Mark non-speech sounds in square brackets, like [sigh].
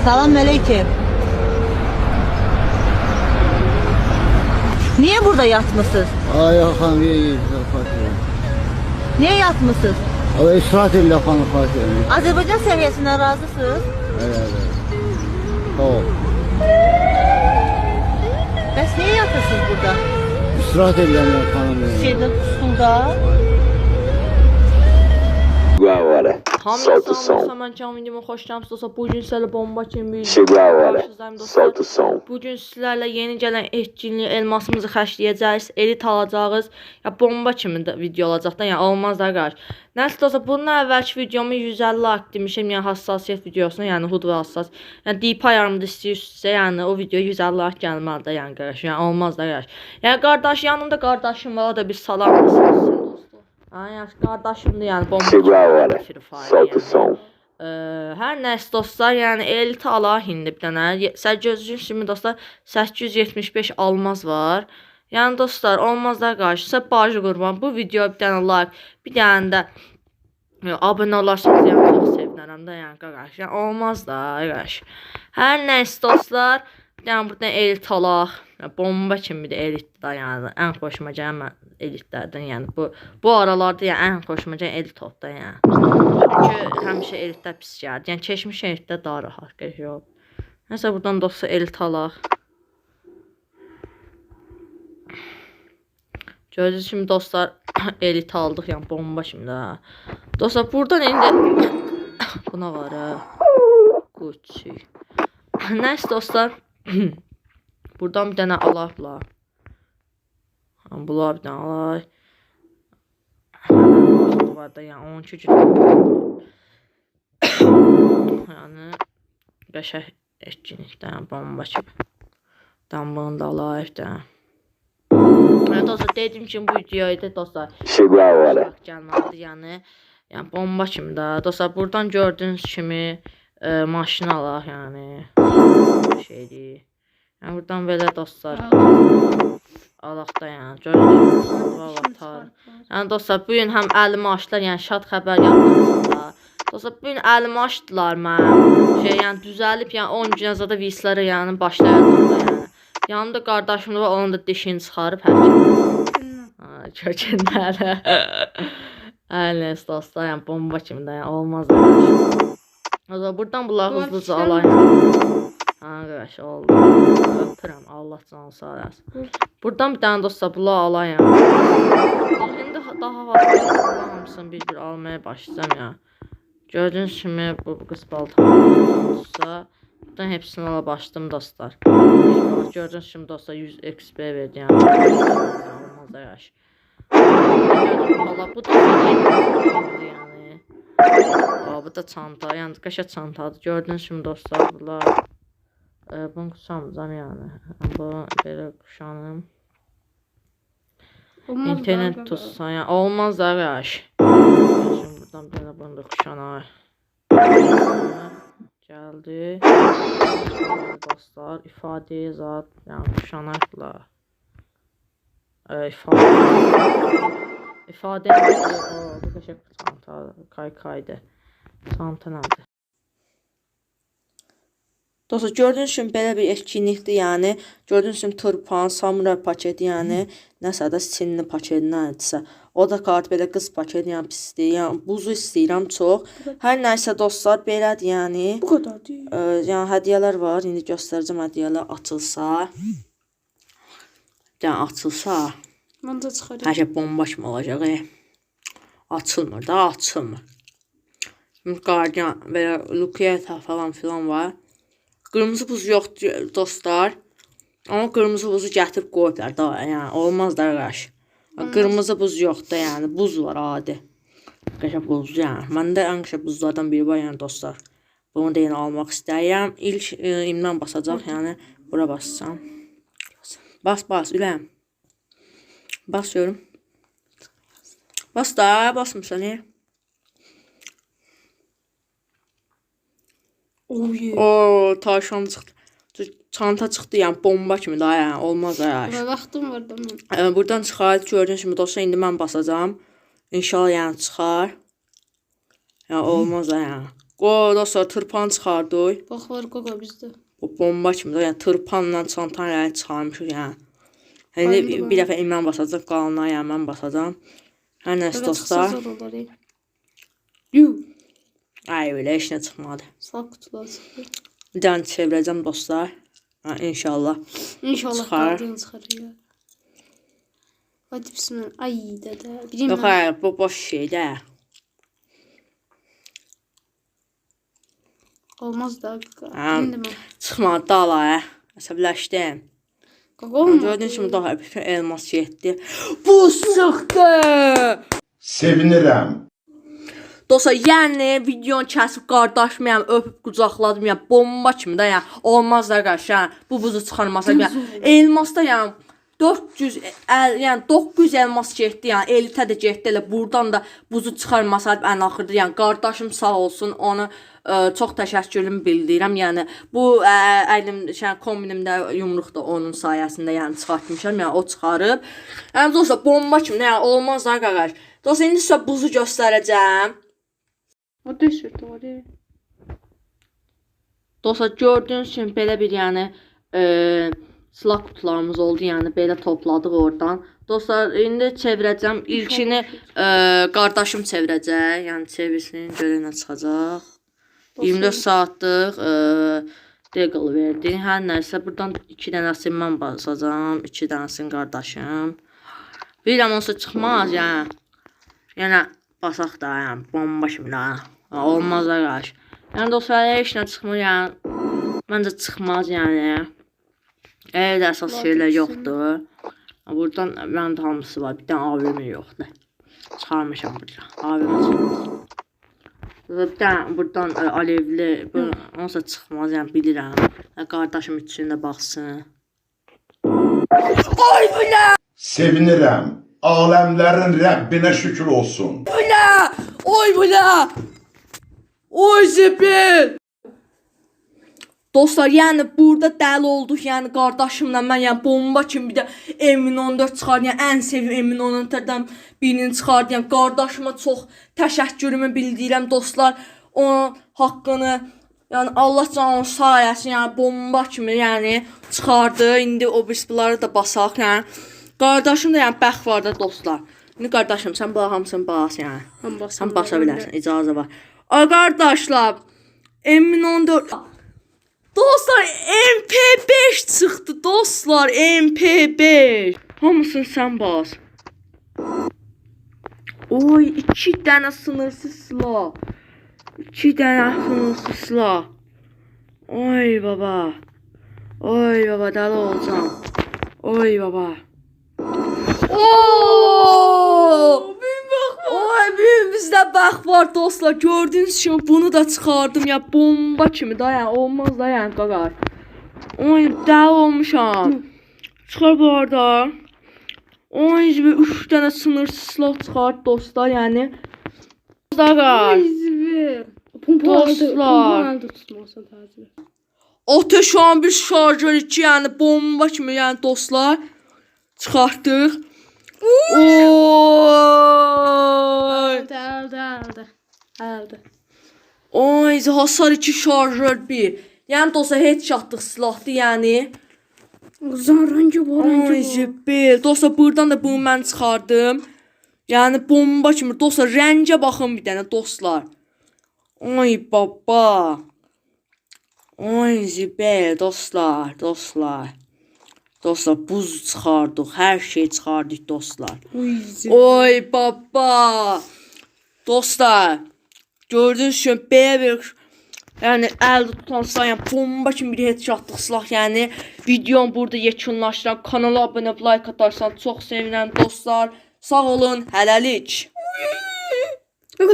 Salam aleyküm. Niye burada yatmışsınız? Ay xanım, ye ye, Fatih. Niye yatmışsınız? Ama israf eyle xanım Fatih. Azerbaycan seviyesinden razısınız. Evet, evet. Sağ ol. Bəs niye yatırsınız burada? İstirahət edirəm xanım. ya. Şeydə, stulda. Hamıya solta o som. Can videoma xoş gəlmisiniz. Bu gün sizlərlə bomba kimi bir qarşınızdayım, dostlar. Solta o som. Bu gün sizlərlə yeni gələn etkinlik elmasımızı xərcləyəcəyik, elit alacağız. Ya bomba kimi də video olacaq da, yəni olmaz da qardaş. Nəsə dostlar, bundan əvvəlki videomu 150 like demişəm, yəni hassasiyyət videosuna, yəni hud və hassas. Yəni deep ayarımda istəyirsinizsə, yəni o video 150 like gəlməlidir, yəni qardaş. Yəni olmaz da qardaş. Yəni qardaş yanımda qardaşım var, o da bir salam. Ay, yaxşı, qardaşımdır, yəni bomba. O yəni. som. Ə, hər nəsə dostlar, yəni elit ala indi bir dənə. Ye- Sən gözünüz kimi dostlar 875 almaz var. Yəni dostlar, olmaz da qarşı. Sizə bacı qurban. Bu videoya bir dənə like, bir dənə də ə, abunə olarsanız yəni çox sevinərəm də, yəni qardaş. Yəni olmaz da qardaş. Hər nəsə dostlar, bir dənə buradan elit. Yəni, bomba kimi də elitdir da, yəni ən xoşuma gələn elitlərdən, yəni bu bu aralarda yəni ən xoşuma gələn elit oldu yəni. Çünki həmişə elitdə pis gəldi. Yəni keçmiş elitdə daha rahat gəlir. Nəsə buradan dostlar elit alaq. Gördüyünüz kimi dostlar [coughs] elit aldıq, yəni bomba kimi də. Dostlar buradan indi [coughs] [coughs] buna var ha. Gucci. Nəsə dostlar [clears throat] buradan bir dənə alaq la. Bunlar bir dənə alaq. Bu var da yəni 12 gün. yəni qəşəng etkinlikdən bomba kimi. Dambanı da alaq da. Evet dostlar dedim ki bu videoyu da dostlar hora. Bak gəlməlidir, yəni yəni bomba kimi də. Dostlar buradan gördüyünüz kimi e, maşın alaq, yəni şeydir. Yəni buradan belə dostlar alaq da yəni kimi avatar. Yəni dostlar bu gün həm əlimi açdılar, yəni şad xəbər yapmışlar. Dostlar bu gün əlimi açdılar mən. Şey yəni düzəlib, yəni 10 gün azada vislərə yəni başlayacağam da yəni. Yanımda qardaşım da var, onun da dişini çıxarıb hər Ha, kökünləri. Aynen dostlar, yəni bomba kimi də yəni, olmaz. O zaman buradan bunları hızlıca alayım. Ha, qardaş oldu. Öpürəm, Allah canı sağ eləsin. Buradan bir dənə dostlar bunları alayım. İndi daha fazla hamısını bir-bir almaya başlayacağım ya. Gördüyünüz kimi bu bu qız baltamsa Buradan hepsini ala başladım dostlar. Gördüğünüz kimi dostlar 100 XP verdi yani. Olmaz yaş. Valla bu da yani. Bu da çanta. Yani qəşəng çantadır. Gördüyünüz kimi dostlar bunlar. E, bunu quşamayacağım yani. Bu belə quşanım. İnternet tutsan ya. Olmaz da yaş. Şimdi buradan belə bunu da quşanar. Geldi. Dostlar ifadeye zat yani kuşanakla e, ifade ifade o bu kaşık çanta kay çanta nerede? Dostlar gördüyünüz kimi belə bir etkinlikdir, yəni gördüyünüz kimi turpan, samuray paketi, yəni nəsə də sinli paketi nədirsə. O da kart belə qız paketi, yəni pisdir. Yəni buzu istəyirəm çox. Hər nəsə dostlar belədir, yəni. Bu kadar değil. Ə, yəni hədiyyələr var. İndi göstərəcəm hədiyyələr açılsa. Yəni açılsa, Ben de çıkarayım. hər şey bomba kimi olacaq. E. Açılmır da, açılmır. Guardian belə Lukieta falan filan var. Qırmızı buz yoxdur dostlar. Amma qırmızı buzu gətirib qoyublar da, yəni olmaz da qardaş. Qırmızı buz yoxdur, yəni buz var adi. Qəşəng buz yəni. Məndə ən qəşəng buzlardan biri var yəni dostlar. Bunu da yenə almaq istəyirəm. İlk e, imdan basacaq, yəni bura bassam. Bas, bas, ürəm. Bas görüm. Bas da, basmırsan ya. Oh yeah. Oo, tavşan çıxdı. Çanta çıxdı, yəni bomba kimi da, yəni olmaz ha. Buna vaxtım var da mən. Ə, buradan çıxar, gördüyünüz kimi dostlar, indi mən basacağam. İnşallah yəni çıxar. Yəni olmaz ha, yəni. Qoy dostlar tırpan çıxardıq. Bax var qoqa bizdə. Bu bomba kimi də yəni tırpanla çantanı çıxarmışıq yəni. Yəni bir, bir dəfə imam basacaq, qalanına yəni mən basacağam. Hər nəsə dostlar. çıxsa Ay heç nə çıxmadı. Sağ qutular çıxır. Bir dənə çevirəcəm dostlar. Ha, inşallah. İnşallah Çıxar. qaldığın çıxar ya. Hadi bismillah. Ay dədə. Bilim Yox, mən. hayır, bu boş şeydir. Olmaz da. Ha. İndi mən. Çıxmadı da ala. Əsəbləşdim. Qaqa olmaz. Gördüyün kimi daha bütün elmas getdi. [gasps] Bu çıxdı. Sevinirəm. Dostlar, yəni videonu kəsib qardaşımı yəni öpüb qucaqladım, yəni bomba kimi də yəni olmaz da qardaş, yəni bu buzu çıxarmasa yəni elmasda yəni 400 əl, yəni 900 elmas getdi, yəni elitə də getdi elə burdan da buzu çıxarmasa ən axırda yəni qardaşım sağ olsun, onu ə, çox təşəkkürümü bildirirəm. Yəni bu ə, əlim yəni kombinimdə yumruq da onun sayəsində yəni çıxartmışam, yəni o çıxarıb. Yəni dostlar bomba kimi yəni olmaz da qardaş. Dostlar indi sizə buzu göstərəcəm. O düşürdü oraya. Dostlar gördüyünüz kimi belə bir yəni e, silah qutularımız oldu, yəni belə topladıq oradan. Dostlar indi çevirəcəm. İlkini e, qardaşım çevirəcək. Yəni çevirsin, görək nə çıxacaq. 24 saatlıq e, deqal verdi. Hər nəsə burdan 2 dənəsini mən basacağam, 2 dənəsini qardaşım. Bilirəm onsuz çıxmaz, yəni. Yəni basaq da, yəni bomba kimi də. Ha, Olmaz da qardaş. Yəni dostlar heç nə çıxmır, yəni məncə çıxmaz, yəni. Evdə əsas şeylər yoxdur. Buradan məndə hamısı var. Bir dənə AVM yoxdur. Çıxarmışam buradan. AVM çıxmaz. Dənə buradan ə, alevli, bu onsa çıxmaz, yəni bilirəm. Qardaşım üçün də baxsın. Sevinirəm. Aləmlərin Rəbbinə şükür olsun. Oy bu ne? Oy zibil. Dostlar, yəni burada dəli olduq, yəni qardaşımla mən yəni bomba kimi bir də M14 çıxardı, yəni ən sevdiyim M14-dən birini çıxardı. Yəni qardaşıma çox təşəkkürümü bildirirəm dostlar. Onun haqqını yəni Allah canını sağ eləsin, yəni bomba kimi yəni çıxardı. İndi o birisləri də basaq, yəni qardaşım da yəni bəxt var da dostlar. İndi qardaşım sən bu hamısını bas yəni. Mən basam. Sən basa bilərsən, icazə var. Ay qardaşlar, M14 Dostlar, MP5 çıxdı, dostlar, MP5. Hamısını sən bas. Oy, 2 dənə sınırsız silah. 2 dənə sınırsız silah. Oy baba. Oy baba, dəli olacağam. Oy baba. Oo! Oy bir bizdə bax var dostlar. Gördüyünüz kimi bunu da çıxardım ya bomba kimi da yəni olmaz da yəni qaqar. Oy dəli olmuşam. Çıxar bu arada. Oy bir 3 dənə sınırsız silah çıxart dostlar aldı. Dostlar. Tacir. Ateş an bir şarjör 2 yəni bomba kimi yəni dostlar çıxartdıq. Oy! Aldı, aldı, aldı. Aldı. Ay, hasar 2 şarjör 1. Yəni dostlar headshotluq silahdır, yəni. Uzan rengi var, Ay, rengi var. zibil. Dostlar buradan da bunu mən çıxardım. Yəni bomba kimi dostlar rəngə baxın bir dənə dostlar. Ay baba. Ay zibil dostlar, dostlar. Dostlar buz çıxardıq, hər şey çıxardıq dostlar. Oy baba. Dostlar, gördüyünüz kimi belə bir Yəni əldə tutan silah, yəni bomba kimi bir headshotlıq silah, yəni videom burada yekunlaşdıram. Kanala abunə olub like atarsan çox sevinərəm dostlar. Sağ olun, hələlik. Düş.